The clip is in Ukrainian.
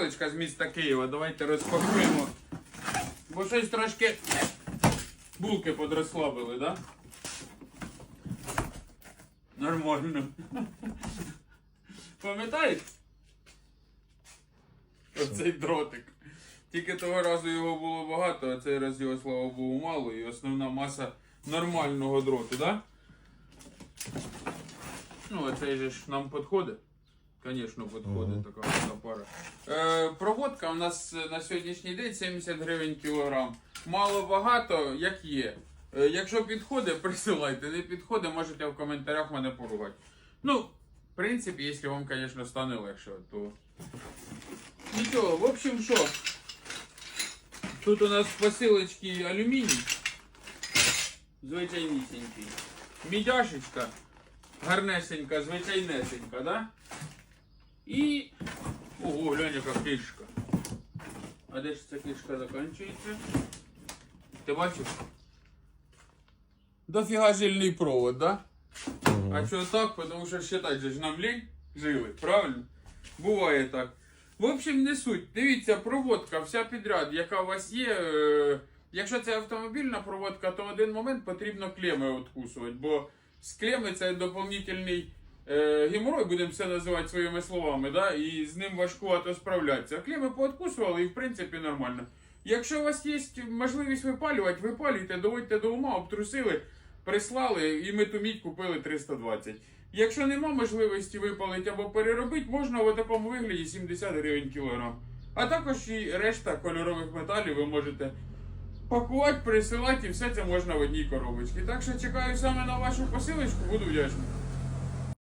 З міста Києва, давайте розпакуємо. Бо щось трошки булки подрозслабили, да? Нормально. Пам'ятаєш? Оцей дротик. Тільки того разу його було багато, а цей раз його, слава Богу, мало, і основна маса нормального дроту, да? Ну, а цей же ж нам підходить. Звісно, підходить така проводка у нас е, на сьогоднішній день 70 гривень кілограм. Мало багато, як є. Е, якщо підходить, присилайте. Не підходить, можете в коментарях мене поругати. Ну, в принципі, якщо вам, звісно, стане легше, то. Нічого, в общем, що? Тут у нас посилочки алюміній. Звичайнісінький. Мідяшечка. Гарнесенька, звичайнесенька, да? І. Ого, глянь, яка кишка. А де ж ця кишка закінчується? Ти бачиш? Дофіга жильний провод, да? А що так? Потому що считать же ж нам лінь жили, правильно? Буває так. В общем, не суть. Дивіться, проводка вся підряд, яка у вас є. Е, якщо це автомобільна проводка, то в один момент потрібно клеми відкусувати, бо з клеми це доповнительний геморрой, будемо це називати своїми словами, да? і з ним важкувато справлятися. Клеми пооткусували і в принципі нормально. Якщо у вас є можливість випалювати, випалюйте, доводьте до ума, обтрусили, прислали, і ми ту мідь купили 320. Якщо нема можливості випалити або переробити, можна в такому вигляді 70 гривень кілограм. А також і решта кольорових металів ви можете пакувати, присилати і все це можна в одній коробочці. Так що чекаю саме на вашу посилочку, буду вдячний.